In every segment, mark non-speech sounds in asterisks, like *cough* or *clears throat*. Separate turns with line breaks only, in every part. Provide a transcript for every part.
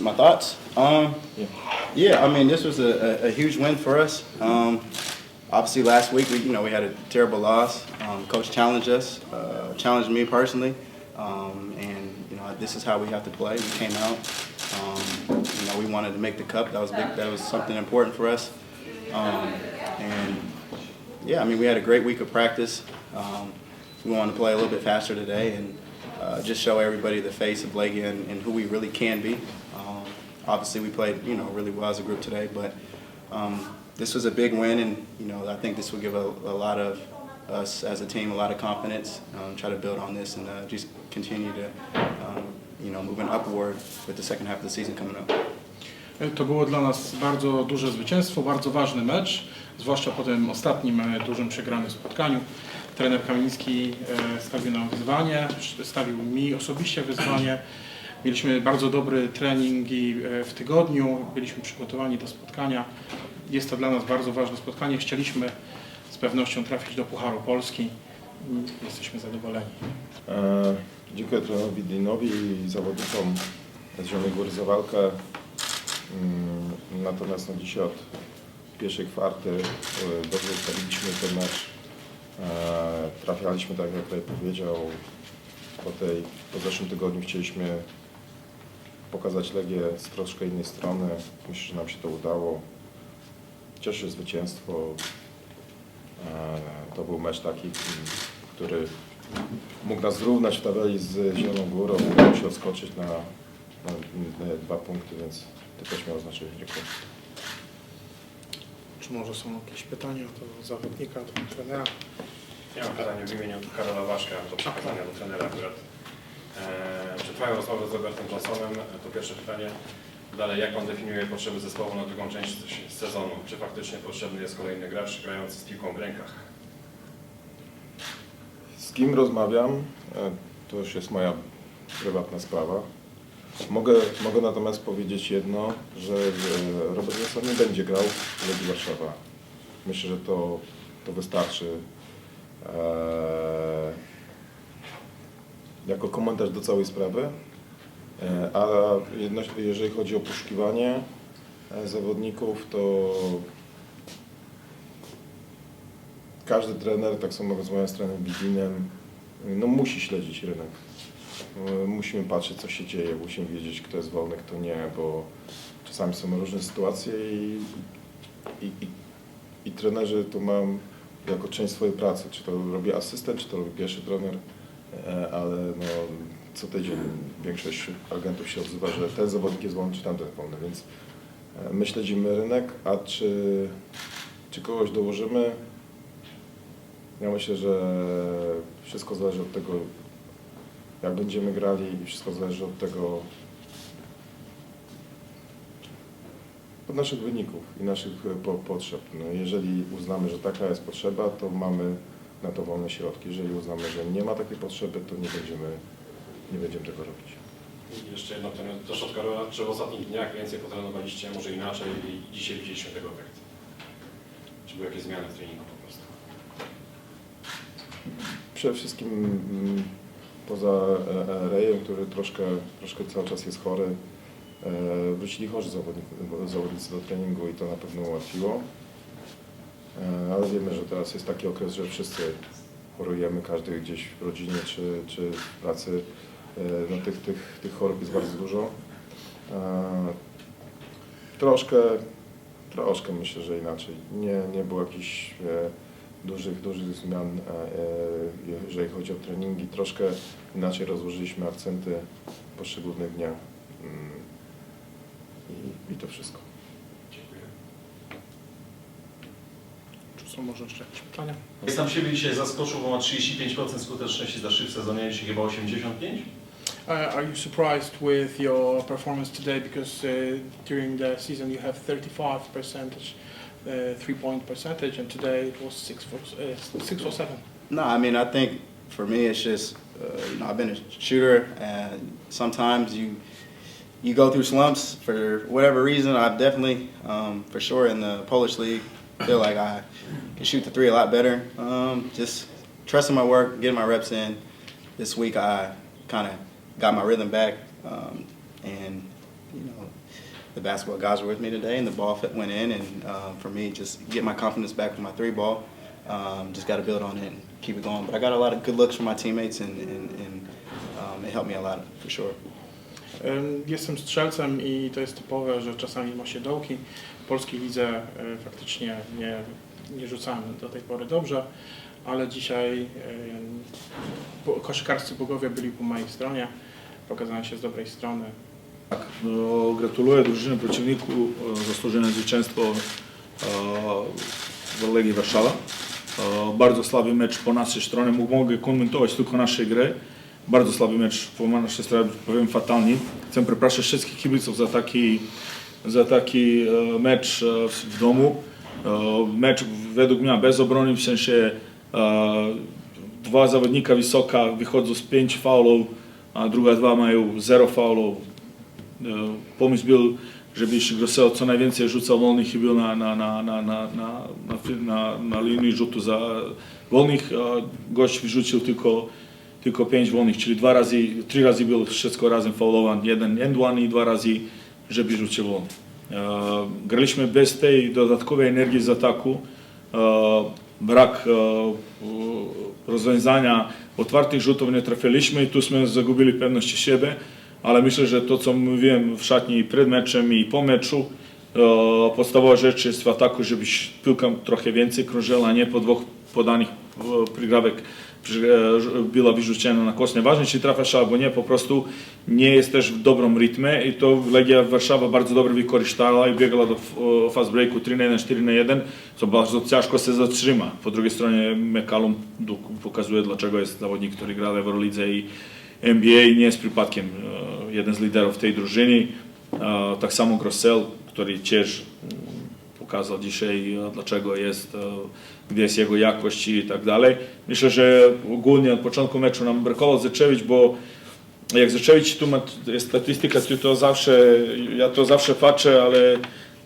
My thoughts? Um,
Yeah.
yeah, I mean, this was a, a, a huge win for us. Um, obviously, last week we, you know, we had a terrible loss. Um, Coach challenged us, uh, challenged me personally, um, and you know, this is how we have to play. We came out, um, you know, we wanted to make the cup. That was big. That was something important for us. Um, and yeah, I mean, we had a great week of practice. Um, we wanted to play a little bit faster today and uh, just show everybody the face of Legia and, and who we really can be. Obviously, we played, you know, really well as a group today, but um, this was a big win, and you know, I think this will give a, a lot of us as a team a lot of confidence. Um, try to build on this and uh, just continue to, um, you know, moving upward with the second half of the season coming up.
To było dla nas bardzo duże zwycięstwo, bardzo ważny mecz, zwłaszcza po tym ostatnim e, dużym przegranym spotkaniu. Trener Kamiński e, stawił nam wyzwanie, stawił mi osobiście wyzwanie. Mieliśmy bardzo dobry treningi e, w tygodniu, byliśmy przygotowani do spotkania. Jest to dla nas bardzo ważne spotkanie. Chcieliśmy z pewnością trafić do Pucharu Polski i jesteśmy zadowoleni.
E, Dziękuję trenerowi Dinowi i zawodnikom z Zielonej Góry za walkę. Mm, Natomiast no, dzisiaj od pierwszej kwarty e, dobrze ustawiliśmy ten mecz. E, Trafialiśmy, tak jak tutaj powiedział, po, tej, po zeszłym tygodniu chcieliśmy pokazać Legię z troszkę innej strony. Myślę, że nam się to udało. Cieszę zwycięstwo. E, To był mecz taki, który mógł nas zrównać w tabeli z Zieloną Górą, udało się odskoczyć na, na, na dwa punkty, więc to też miało znaczenie. Dziękuję.
Czy może są jakieś pytania do zawodnika, do trenera?
Ja mam pytanie w imieniu Karola Waszka do przekazania do trenera akurat. Eee, Czy Twoją rozmowę z Robertem Johnsonem, to pierwsze pytanie. Dalej, jak Pan definiuje potrzeby zespołu na drugą część sezonu? Czy faktycznie potrzebny jest kolejny gracz grający z piłką w rękach?
Z kim rozmawiam, e, to już jest moja prywatna sprawa. Mogę, mogę natomiast powiedzieć jedno, że e, Robert Wilson nie będzie grał w Legii Warszawa. Myślę, że to, to wystarczy. E, jako komentarz do całej sprawy. E, a jedno, jeżeli chodzi o poszukiwanie e, zawodników, to każdy trener, tak samo rozmawiam z trenerem Bidinem, no musi śledzić rynek. E, Musimy patrzeć, co się dzieje, musimy wiedzieć, kto jest wolny, kto nie, bo czasami są różne sytuacje i, i, i, i trenerzy to mam jako część swojej pracy. Czy to robi asystent, czy to robi pierwszy trener, ale no, co tydzień większość agentów się odzywa, że ten zawodnik jest wolny, czy tamten wolny, więc e, my śledzimy rynek, a czy, czy kogoś dołożymy, ja myślę, że wszystko zależy od tego, jak będziemy grali i wszystko zależy od tego, od naszych wyników i naszych e, po, potrzeb. No, jeżeli uznamy, że taka jest potrzeba, to mamy na to wolne środki. Jeżeli uznamy, że nie ma takiej potrzeby, to nie będziemy, nie będziemy tego robić.
I jeszcze jedno pytanie od Karola. Czy w ostatnich dniach więcej potrenowaliście, może inaczej i dzisiaj widzieliśmy tego efekt? Czy były jakieś zmiany w treningu po prostu?
Przede wszystkim mm, poza e, e, Rejem, który troszkę, troszkę cały czas jest chory, e, wrócili chorzy zawodnicy do treningu i to na pewno ułatwiło. E, Ale wiemy, że teraz jest taki okres, że wszyscy chorujemy, każdy gdzieś w rodzinie czy, czy w pracy. E, No, tych, tych, tych chorób jest bardzo dużo. E, Troszkę, troszkę myślę, że inaczej. Nie, nie było jakichś dużych, dużych zmian, jeżeli chodzi o treningi. Troszkę inaczej rozłożyliśmy akcenty w poszczególnych dniach. Mm, I, I to wszystko.
Dziękuję.
Czy są może jeszcze jakieś pytania?
Sam siebie dzisiaj zaskoczył, bo ma 35% skuteczności zdarzy w sezonie, dzisiaj chyba 85%.
Uh, are you surprised with your performance today? Because uh, during the season you have 35 percentage, uh, three-point percentage, and today it was six for uh, six or seven.
No, I mean, I think for me, it's just uh, you know I've been a shooter, and sometimes you you go through slumps for whatever reason. I've definitely, um, for sure, in the Polish league, feel like I can shoot the three a lot better. Um, just trusting my work, getting my reps in. This week, I kind of got my rhythm back, um, and you know the basketball guys were with me today, and the ball fit, went in. And uh, for me, just get my confidence back with my three ball. Um, just got to build on it and keep it going. But I got a lot of good looks from my teammates, and, and, and um, it helped me a lot for sure.
Jestem strzelcem i to jest typowe, że czasami ma się dołki. W polskiej y, faktycznie nie, nie rzucałem do tej pory dobrze, ale dzisiaj koszykarscy bogowie byli po mojej stronie. Pokazałem się z dobrej strony.
Tak, no, gratuluję drużynie przeciwniku e, zasłużone zwycięstwo e, w Legii Warszawa. E, Bardzo słaby mecz po naszej stronie, mogę komentować tylko naszej gry. Bardzo słaby mecz po naszej stronie, powiem fatalny. Chcę przepraszać wszystkich kibiców za taki, za taki e, mecz e, w- domu. E, Mecz według mnie bez obrony, w sensie dwa zawodnika wysoka wychodzą z pięć faulów, a druga dwa mają zero faulów. Pomysł był, żebyś Grosel co najwięcej rzucał wolnych i był na, na, na, na, na, na, na, na, linii rzutu za wolnych. Gość wyrzucił tylko, tylko pięć wolnych, czyli dwa razy, trzy razy był wszystko razem faulowany. Jeden end one i dwa razy, żeby rzucił wolny. E, Graliśmy bez tej dodatkowej energii z ataku. E, Brak e, rozwiązania otwartych rzutów nie trafiliśmy i tu jsme zagubili pewność siebie ale myślę, że to, co mówiłem w szatni przed meczem i po meczu, podstawowa rzecz jest w ataku, żebyś piłka trochę więcej krążyła, a nie po dwóch podanych prigrawek e, była wyrzucona na koszt. Nieważne, czy trafiasz albo nie, po prostu nie jest też w dobrym rytmie i to Legia Warszawa bardzo dobrze wykorzystała i biegła do fast breaku 3 na 1, 4 na 1, co bardzo ciężko się zatrzyma. Po drugiej stronie McCallum pokazuje, dlaczego jest zawodnik, który gra w Eurolidze i NBA nie jest przypadkiem e, jeden z liderów tej drużyny. E, Tak samo Grossel, który też pokazał dzisiaj, e, dlaczego jest, e, gdzie jest jego jakość i tak dalej. Myślę, że ogólnie od początku meczu nam brakowało Zaczewicz, bo jak Zaczewicz tu ma jest statystyka, to, zawsze, ja to zawsze patrzę, ale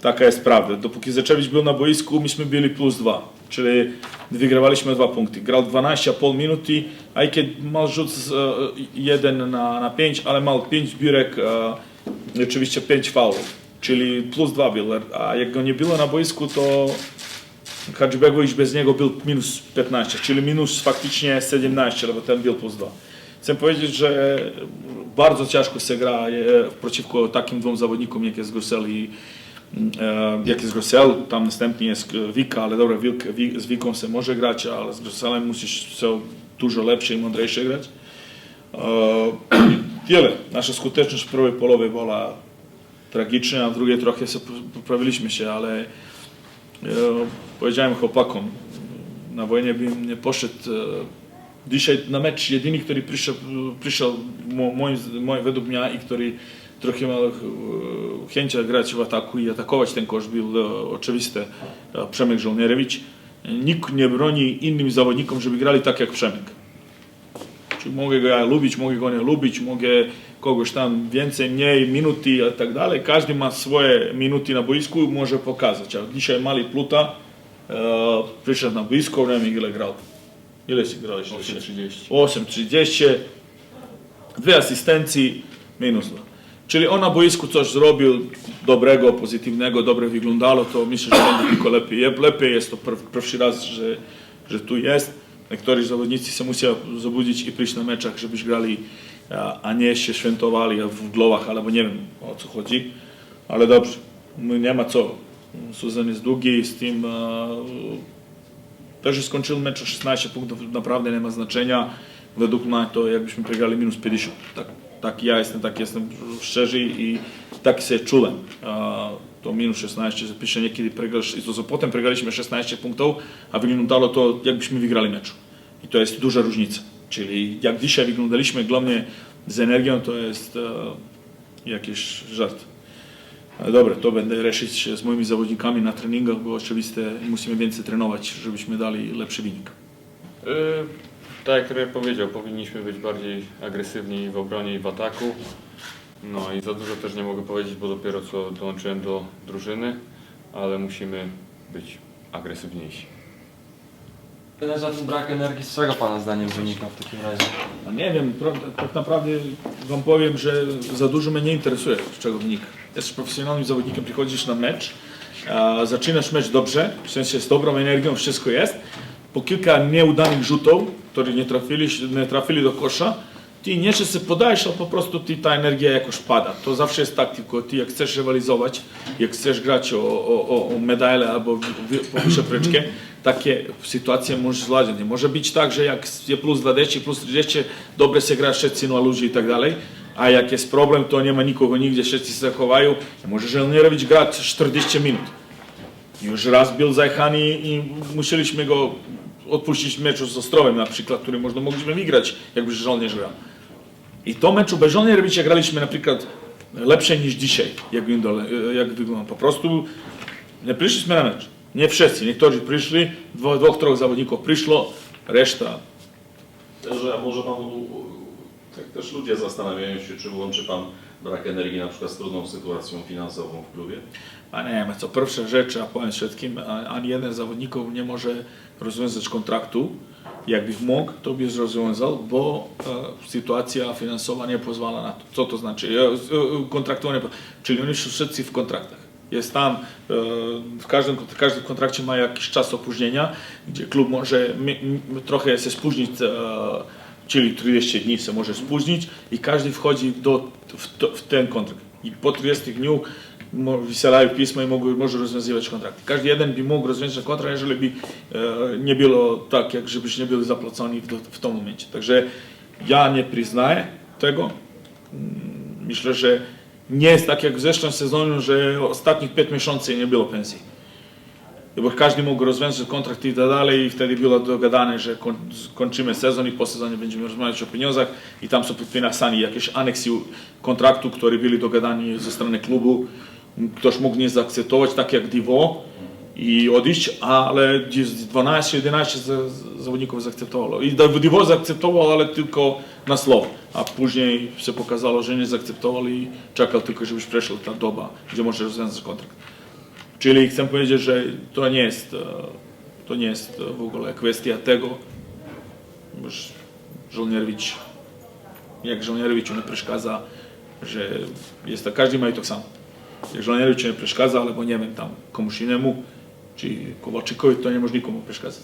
taka jest prawda. Dopóki Zaczewicz był na boisku, myśmy byli plus dwa, czyli wygrywaliśmy dwa punkty. Grał 12,5 minuty, a kiedy mal rzut z, e, jeden na, na 5, ale mal 5 zbiórek, e, oczywiście 5 faulów, czyli plus dwa był, a jak go nie było na boisku, to Hadżibegowicz bez niego był minus 15, czyli minus faktycznie 17, bo ten był plus 2. Chcę powiedzieć, że bardzo ciężko się gra e, przeciwko takim dwóm zawodnikom, jak jest Grosel i e, jak jest Grosel, tam następnie jest Wika, ale dobra, z Wiką się może grać, ale z Groselem musisz się dużo lepsze i mądrzejsze grać. E, *clears throat* Tyle. Nasza skuteczność w pierwszej połowie była tragiczna, a w drugiej trochę poprawiliśmy się, ale e, powiedziałem chłopakom, na wojnie bym nie poszedł. e, Dzisiaj na mecz jedyny, który przyszedł, przyszedł mo- moim, według mnie i który trochę miał e, chęć grać w ataku i atakować ten kosz był oczywiste e, Przemek Żołnierewicz. Nikt nie broni innym zawodnikom, żeby grali tak jak Przemek. Mogę go ja lubić, mogę go nie lubić, mogę kogoś tam więcej, mniej, minuty i tak dalej. Każdy ma swoje minuty na boisku i może pokazać. A dzisiaj Mali Pluta e, przyszedł na boisko, nie wiem ile grał. Ile si grałeś?
8.30.
8.30, dwie asystencje, minus dwa. Czyli on na boisku coś zrobił dobrego, pozytywnego, dobrze wyglądało, to myślę, że będzie tylko lepiej. Je- Lepiej jest to pier- pierwszy raz, że, że tu jest. Niektórzy zawodnicy się muszą zobudzić i przyjść na meczach, żebyś grali, a- nie się świętowali w głowach, albo nie wiem o co chodzi. Ale dobrze, nie ma co. Sezon jest długi, z tym też skończył mecz o 16 punktów, naprawdę nie ma znaczenia. Według mnie to jakbyśmy przegrali minus 50. Tak, tak ja jestem, tak jestem szczerzy i tak się czułem. To minus 16, zapiszę niekiedy przegrasz, i to, co potem przegraliśmy 16 punktów, a wyglądało to jakbyśmy wygrali mecz. I to jest duża różnica. Czyli jak dzisiaj wyglądaliśmy głównie z energią, to jest e, jakiś żart. Ale dobra, to będę reszyć z moimi zawodnikami na treningach, bo oczywiście musimy więcej trenować, żebyśmy dali lepszy wynik.
Y, Tak jak trener powiedział, powinniśmy być bardziej agresywni w obronie i w ataku. No i za dużo też nie mogę powiedzieć, bo dopiero co dołączyłem do drużyny, ale musimy być agresywniejsi.
Ten brak energii z czego Pana zdaniem wynika w takim razie?
No nie wiem, tak naprawdę wam powiem, że za dużo mnie nie interesuje, z czego wynika. Jesteś profesjonalnym zawodnikiem, przychodzisz na mecz, zaczynasz mecz dobrze, w sensie z dobrą energią, wszystko jest. Po kilka nieudanych rzutów, które nie trafili, nie trafili do kosza, ty nie czy się podajesz, a po prostu ty ta energia jakoś pada. To zawsze jest tak, tylko ty jak chcesz rywalizować, jak chcesz grać o, o, o, medale albo w- w- po wyższą *clears throat* takie sytuacje możesz zładzić. Może być tak, że jak jest plus 20, plus 30, dobre się gra, wszyscy na ludzi i tak dalej, a jak jest problem, to nie ma nikogo nigdzie, wszyscy się zachowają. Może żołnierowicz grać 40 minut. Już raz był zajechany i musieliśmy go odpuścić meczu z Ostrowem na przykład, który można mogliśmy wygrać, jakby żołnierz grał. I to meczu bez żołnierowicza graliśmy na przykład lepsze niż dzisiaj, jak, wygląda- jak wygląda. Po prostu nie przyszliśmy na mecz. Nie wszyscy, niektórzy przyszli, dwóch, dwóch troch zawodników przyszło, reszta
Że może Pan, tak też ludzie zastanawiają się, czy łączy Pan brak energii na przykład z trudną sytuacją finansową w klubie?
A nie co pierwsza rzecz, a powiem wszystkim, ani jeden z zawodników nie może rozwiązać kontraktu. Jakby mógł, to by rozwiązał, bo e, sytuacja finansowa nie pozwala na to. Co to znaczy? E, kontraktowanie, czyli oni są wszyscy w kontraktach. Jest tam, e, w każdym, każdy kontrakcie ma jakiś czas opóźnienia, gdzie klub może mi, mi, trochę się spóźnić, e, czyli 30 dni się może spóźnić i każdy wchodzi do, w, to, w ten kontrakt. I po 30 dniu wysyłają pismo i mogą, może rozwiązywać kontrakty. Każdy jeden by mógł rozwiązać kontrakt, jeżeli by e, nie było tak, jak żebyś nie byli zapłaceni w, w tym momencie. Także ja nie przyznaję tego. Mm, Myślę, że nie jest tak jak w zeszłym sezonie, że ostatnich 5 miesięcy nie było pensji. Bo każdy mógł rozwiązać kontrakt i tak dalej i wtedy było dogadane, że kon, kończymy sezon i po sezonie będziemy rozmawiać o pieniądzach i tam są podpisani jakieś aneksy kontraktu, które byli dogadani ze strony klubu. Ktoś mógł nie zaakceptować, tak jak Divo i odejść, ale gdzieś 12-11 za- zawodników zaakceptowało. I Divo zaakceptował, ale tylko na słowo, a później się pokazało, że nie zaakceptował i czekał tylko, żebyś przeszła ta doba, gdzie może rozwiązać kontrakt. Czyli chcę powiedzieć, że to nie jest, e, to nie jest e, w ogóle kwestia tego, żołnierowicz, jak żołnierowiczu nie przeszkadza, że jest tak, każdy ma i to samo. Jak żołnierowicz nie przeszkadza, albo nie wiem, tam komuś innemu, czy Kowalczykowi, to nie może nikomu przeszkadzać.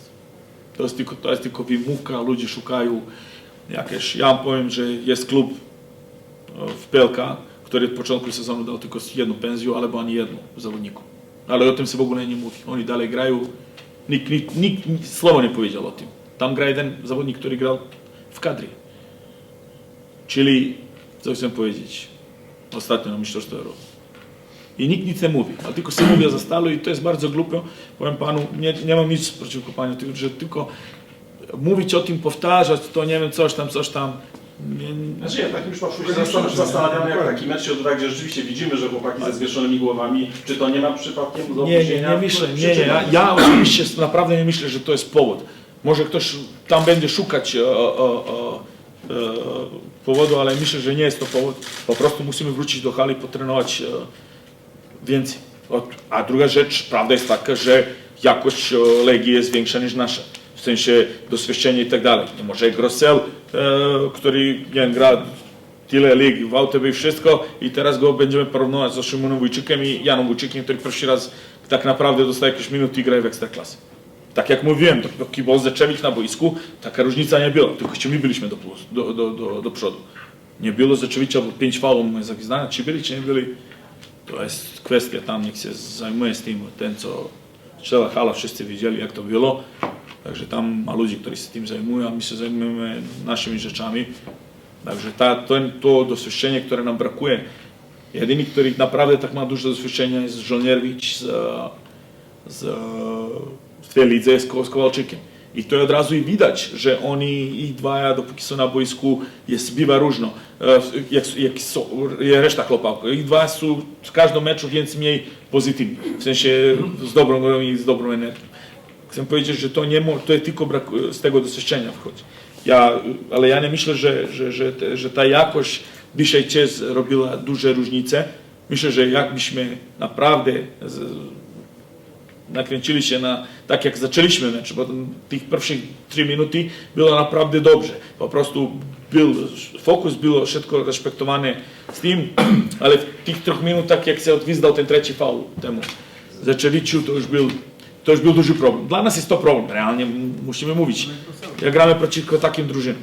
To jest tylko, to jest tylko wymówka, ludzie szukają jakieś, ja powiem, że jest klub e, w Pelka, który w początku sezonu dał tylko jedną pensję, albo ani jedną zawodniku. Ale o tym się w ogóle nie mówi. Oni dalej grają. Nikt, nikt, nikt, nikt słowa nie powiedział o tym. Tam gra jeden zawodnik, który grał w kadrze. Czyli, co chcę powiedzieć, ostatnio na Mistrzostwie Europy. I nikt nic nie mówi, a tylko się mówi za stalo i to jest bardzo głupio. Powiem panu, nie, nie mam nic przeciwko panu, tylko, że tylko mówić o tym, powtarzać, to nie wiem, coś tam, coś tam. Nie,
Znaczy ja w takim przypadku się zastan- zastanawiam, jak taki mecz się odbywa, gdzie rzeczywiście widzimy, że chłopaki ze zwieszonymi głowami, czy to nie ma przypadkiem do
Nie, nie, nie myślę, nie, nie. Ja, ja oczywiście naprawdę nie myślę, że to jest powód. Może ktoś tam będzie szukać e, e, e, e, powodu, ale myślę, że nie jest to powód. Po prostu musimy wrócić do hali, potrenować e, więcej. O, A druga rzecz, prawda jest taka, że jakość e, Legii jest większa niż nasza. W sensie doświadczenie i tak dalej. No Może Grossel, e, który nie wiem, gra tyle lig w AUTB i wszystko i teraz go będziemy porównywać z Szymonem Wójczykiem i Janą Wójczykiem, który pierwszy raz tak naprawdę dostaje jakieś minuty i gra w Ekstraklasy. Tak jak mówiłem, dopóki był Zeczewicz na boisku, taka różnica nie była, tylko my byliśmy do, plus, do, do, do, do przodu. Nie było bo pięć faulów moje zapisane, czy byli, czy nie byli. To jest kwestia tam, niech się zajmuje z tym, ten co strzela hala, wszyscy widzieli jak to było. Także tam ma ludzi, którzy się tym zajmują, a my się zajmujemy naszymi rzeczami. Także ta, to, to doświadczenie, które nam brakuje, jedyny, który naprawdę tak ma duże doświadczenie jest Żołnierwicz z, z, w tej lidze Ko- z Kowalczykiem. I to od razu i widać, że oni i dwa, dopóki są na boisku, jest bywa różno. Jak, jak są, reszta chłopaków. I dwa są w każdym meczu więcej mniej pozytywni. W sensie z dobrą grą i z dobrą energią. Chcę powiedzieć, że to nie to tylko brak, z tego doświadczenia wchodzi. Ja, ale ja nie myślę, że, że, że, że ta jakość dzisiaj też robiła duże różnice. Myślę, że jakbyśmy naprawdę z, nakręcili się na tak jak zaczęliśmy mecz, bo tych pierwszych 3 minuty było naprawdę dobrze. Po prostu był fokus, było wszystko respektowane z tym, *clears throat* ale w tych trzech minutach jak się odgwizdał ten trzeci faul temu Zaczęliczu, to już był to już był duży problem. Dla nas jest to problem, realnie musimy mówić. Jak gramy przeciwko takim drużynom.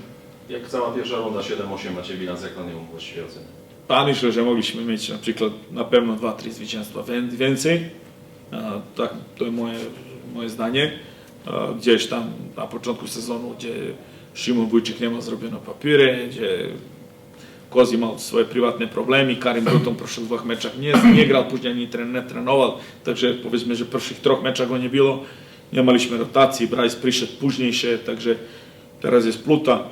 Jak cała pierwsza runda 7-8 macie bilans, jak na nią właściwie oceny?
A myślę, że mogliśmy mieć na przykład na pewno 2-3 zwycięstwa Wię- więcej. A, tak, to moje, moje zdanie. A, gdzieś tam na początku sezonu, gdzie Szymon Wójcik nie ma zrobione papiery, gdzie Kozi miał swoje prywatne problemy, Karim Bruton w pierwszych dwóch meczach nie, grał, później ani tren, nie trenował, także powiedzmy, że pierwszych trzech meczach go nie było. Nie mieliśmy rotacji, Bryce przyszedł później się, także teraz jest Pluta.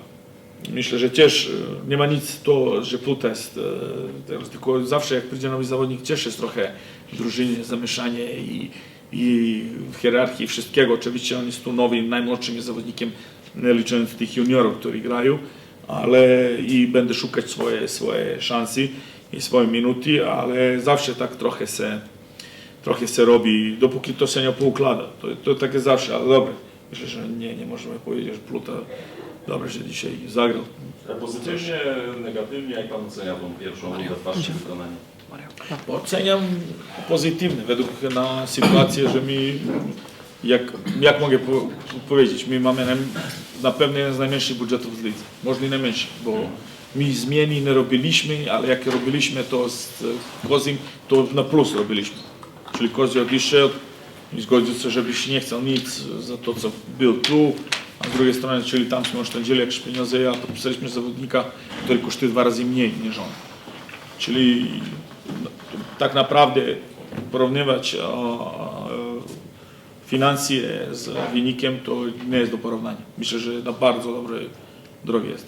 Myślę, że też e, nie ma nic to, że Pluta jest, e, teraz tylko zawsze jak przyjdzie nowy zawodnik, też jest trochę drużynie zamieszanie i, i hierarchii wszystkiego. Oczywiście on jest tu nowym, najmłodszym zawodnikiem, nie licząc tych juniorów, którzy grają, ale i będę szukać swoje, swoje szanse i swoje minuty, ale zawsze tak trochę se, trochę se robi, dopóki to się nie poukłada. To, to takie zawsze, ale dobre. Myślę, że nie, nie możemy powiedzieć, że Pluta dobrze, że dzisiaj zagrał.
Pozytywnie, negatywnie, jak Pan ocenia tą pierwszą rundę w Waszym wykonaniu?
Oceniam pozytywnie według na sytuację, że mi, jak, jak mogę po, powiedzieć, my mamy na, na pewno jeden z najmniejszych budżetów z lidze, może i najmniejszy, bo my zmieni nie robiliśmy, ale jak robiliśmy to z Kozim, to na plus robiliśmy. Czyli Kozi odszedł i zgodził się, żebyś nie chciał nic za to, co był tu, a z drugiej strony, czyli tam jsme oszczędzili jakieś pieniądze, a to pisaliśmy zawodnika, który kosztuje dwa razy mniej niż on. Czyli no, tak naprawdę porównywać e, finanse z wynikiem to nie jest do porównania. Myślę, że na bardzo dobrej drodze jest.